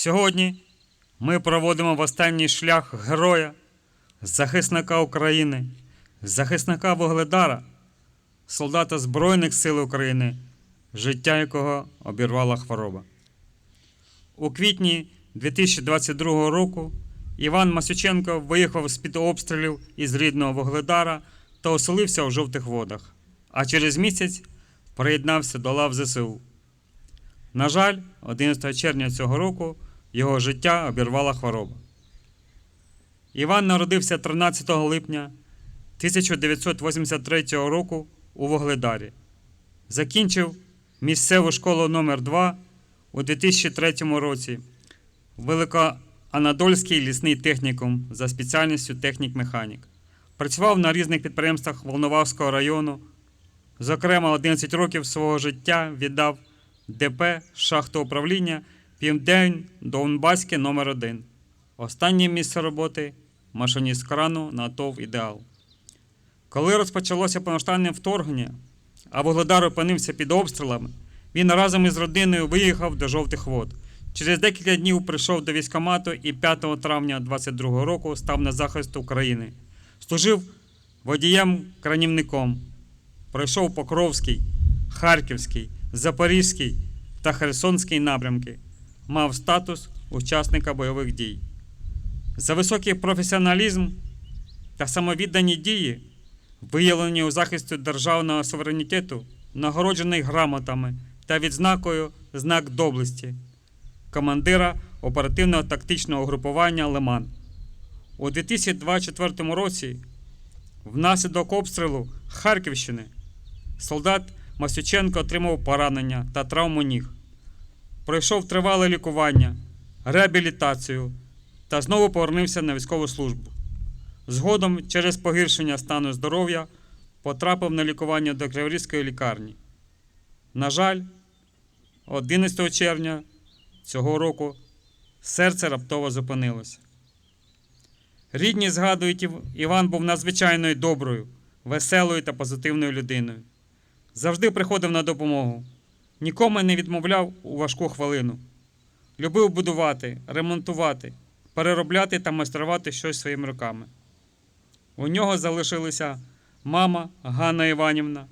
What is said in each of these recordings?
Сьогодні ми проводимо в останній шлях героя, захисника України, захисника Вогледара, солдата Збройних сил України, життя якого обірвала хвороба. У квітні 2022 року Іван Масюченко виїхав з-під обстрілів із рідного Вогледара та оселився у жовтих водах, а через місяць приєднався до лав ЗСУ. На жаль, 11 червня цього року його життя обірвала хвороба. Іван народився 13 липня 1983 року у Вогледарі. Закінчив місцеву школу номер 2 у 2003 році, Великоанадольський лісний технікум за спеціальністю технік-механік. Працював на різних підприємствах Волноваського району. Зокрема, 11 років свого життя віддав ДП шахтоуправління Південь Донбаське номер 1 Останнє місце роботи машиніст крану на ТОВ Ідеал. Коли розпочалося повноштабне вторгнення, а Вугледар опинився під обстрілами, він разом із родиною виїхав до жовтих вод. Через декілька днів прийшов до військкомату і 5 травня 22 року став на захист України. Служив водієм-кранівником. Пройшов Покровський, Харківський, Запорізький та Херсонський напрямки. Мав статус учасника бойових дій. За високий професіоналізм та самовіддані дії, виявлені у захисті державного суверенітету, нагороджений грамотами та відзнакою знак доблесті командира оперативного тактичного угрупування Лиман. У 2024 році, внаслідок обстрілу Харківщини, солдат Масюченко отримав поранення та травму ніг. Пройшов тривале лікування, реабілітацію та знову повернувся на військову службу. Згодом, через погіршення стану здоров'я, потрапив на лікування до Криворізької лікарні. На жаль, 11 червня цього року серце раптово зупинилося. Рідні згадують, Іван був надзвичайною доброю, веселою та позитивною людиною. Завжди приходив на допомогу, нікому не відмовляв у важку хвилину. Любив будувати, ремонтувати, переробляти та майструвати щось своїми руками. У нього залишилися мама Ганна Іванівна,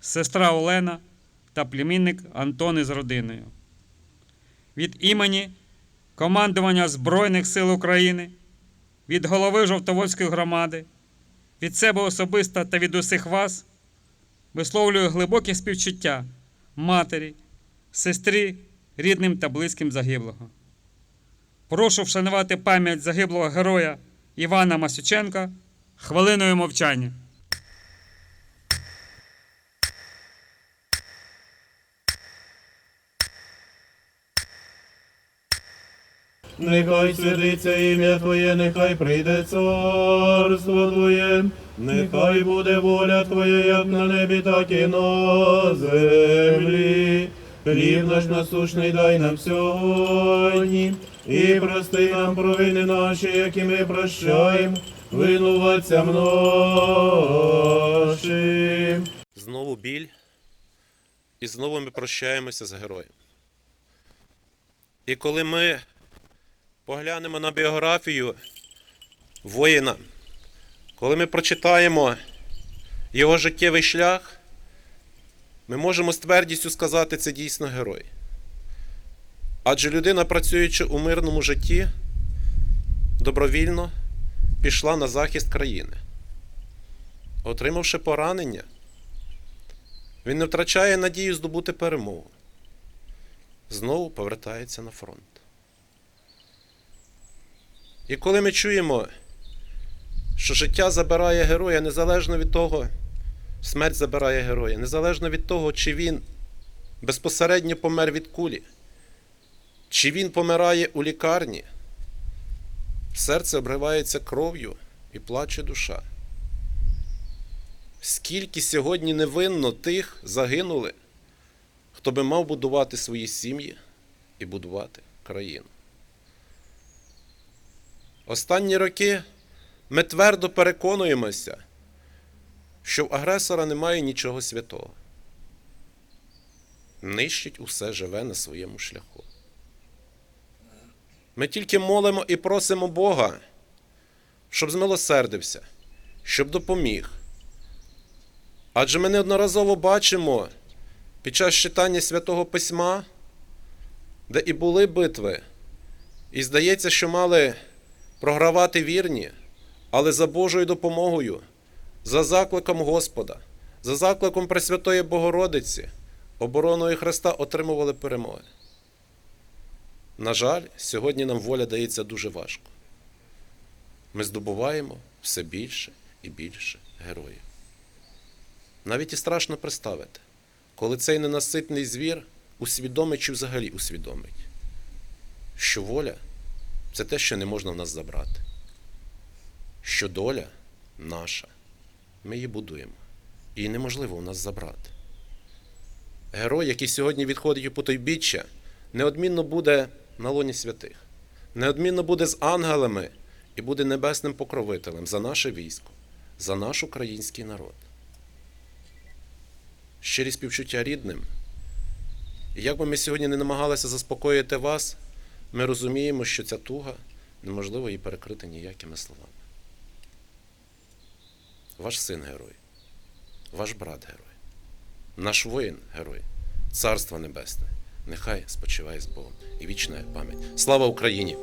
сестра Олена та племінник Антон із родиною. Від імені командування Збройних сил України, від голови Жовтоводської громади, від себе особисто та від усіх вас висловлюю глибоке співчуття матері, сестрі, рідним та близьким загиблого. Прошу вшанувати пам'ять загиблого героя Івана Масюченка хвилиною мовчання. Нехай святиться ім'я Твоє, нехай прийде царство Твоє, нехай буде воля Твоя, як на небі, так і на землі. Хліб наш насушний дай нам сьогодні, і прости нам провини наші, які ми прощаємо, винуватцям нашим. Знову біль, і знову ми прощаємося з героєм. І коли ми поглянемо на біографію воїна, коли ми прочитаємо його життєвий шлях, ми можемо з твердістю сказати, це дійсно герой. Адже людина, працюючи у мирному житті, добровільно пішла на захист країни. отримавши поранення, він не втрачає надію здобути перемогу. Знову повертається на фронт. І коли ми чуємо, що життя забирає героя незалежно від того, смерть забирає героя, незалежно від того, чи він безпосередньо помер від кулі, чи він помирає у лікарні, серце обривається кров'ю і плаче душа. Скільки сьогодні невинно тих загинули, хто би мав будувати свої сім'ї і будувати країну. Останні роки ми твердо переконуємося, що в агресора немає нічого святого. Нищить усе живе на своєму шляху. Ми тільки молимо і просимо Бога, щоб змилосердився, щоб допоміг. Адже ми неодноразово бачимо під час читання Святого Письма, де і були битви, і здається, що мали програвати вірні, але за Божою допомогою, за закликом Господа, за закликом Пресвятої Богородиці, обороною Христа отримували перемоги. На жаль, сьогодні нам воля дається дуже важко. Ми здобуваємо все більше і більше героїв. Навіть і страшно представити, коли цей ненаситний звір усвідомить чи взагалі усвідомить, що воля це те, що не можна в нас забрати, що доля наша, ми її будуємо, і неможливо у нас забрати. Герой, який сьогодні відходить у потойбіччя, неодмінно буде на лоні святих, неодмінно буде з ангелами і буде небесним покровителем за наше військо, за наш український народ. Щирі співчуття рідним. І як би ми сьогодні не намагалися заспокоїти вас, ми розуміємо, що ця туга неможливо її перекрити ніякими словами. Ваш син герой, ваш брат герой, наш воїн герой, Царство Небесне, нехай спочиває з Богом. І вічна пам'ять. Слава Україні!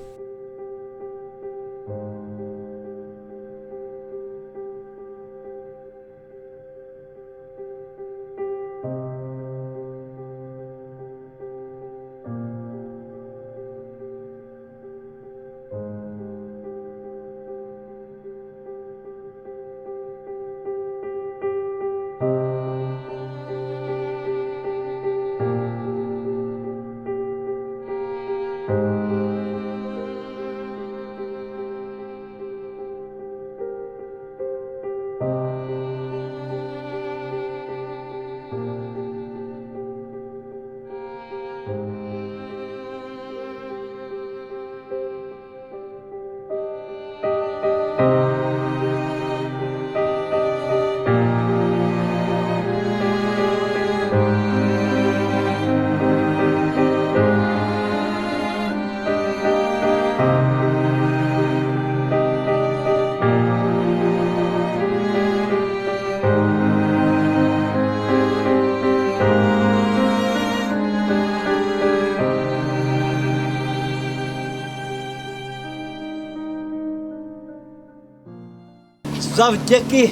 Завдяки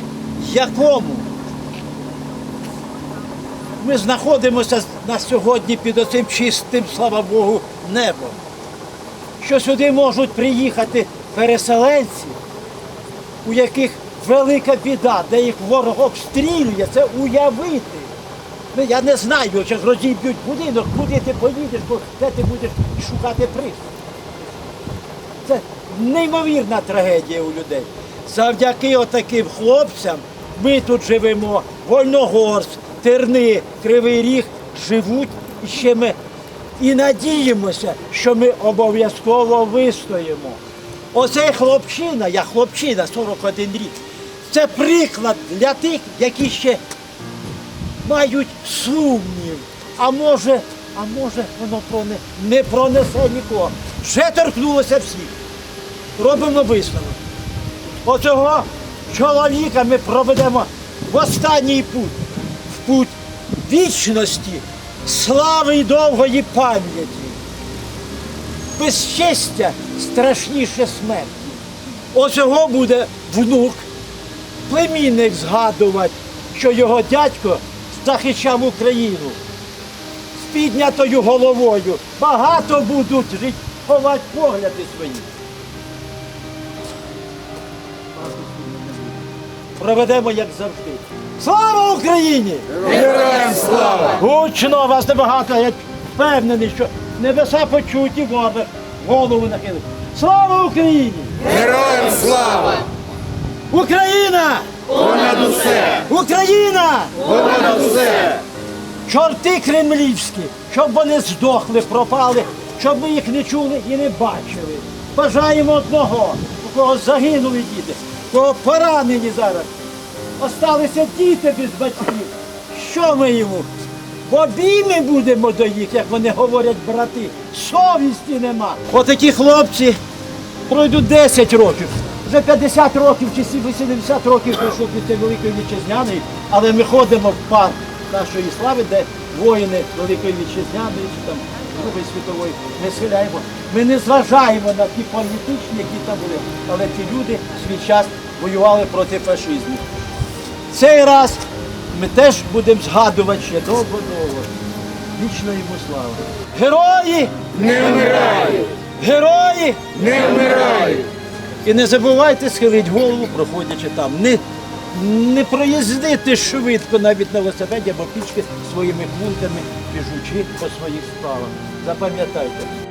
якому ми знаходимося на сьогодні під оцим чистим, слава Богу, небом. Що сюди можуть приїхати переселенці, у яких велика біда, де їх ворог обстрілює, це уявити. Ну, я не знаю, чи розіб'ють будинок, куди ти поїдеш, бо де ти будеш шукати приз. Це неймовірна трагедія у людей. Завдяки отаким хлопцям ми тут живемо. Вольногорськ, Терни, Кривий Ріг живуть і ще ми і надіємося, що ми обов'язково вистоїмо. Оцей хлопчина, я хлопчина 41 рік. Це приклад для тих, які ще мають сумнів. А може, а може воно проне, не пронесе нікого. Вже торкнулося всіх. Робимо висновок. Оцього чоловіка ми проведемо в останній путь, в путь вічності, слави й довгої пам'яті. Безчестя страшніше смерті. Оцього буде внук племінник згадувати, що його дядько захищав Україну з піднятою головою. Багато будуть жити, погляди свої. Проведемо як завжди. Слава Україні! Героям слава! Гучно вас небагато, я впевнений, що небеса почуті ворог голову нахилить. Слава Україні! Героям слава! Україна! Понад усе! Україна! Понад усе! Чорти кремлівські, щоб вони здохли, пропали, щоб ми їх не чули і не бачили. Бажаємо одного, у кого загинули діти, кого поранені зараз. Осталися діти без батьків. Що ми йому? В обійми будемо до їх, як вони говорять брати. Совісті нема. Отакі хлопці пройдуть 10 років. Вже 50 років чи 70 років пройшло після Великої Вітчизняної, але ми ходимо в парк нашої слави, де воїни Великої Вітчизняної чи там Другої світової ми схиляємо. Ми не зважаємо на ті політичні, які там були, але ті люди свій час воювали проти фашизму. Цей раз ми теж будемо згадувати ще довго-довго. Вічно йому слава. Герої! Не вмирають! Герої! Не вмирають! І не забувайте схилити голову, проходячи там. Не, не проїздити швидко навіть на велосипеді або пічки своїми пунктами, біжучи по своїх справах. Запам'ятайте.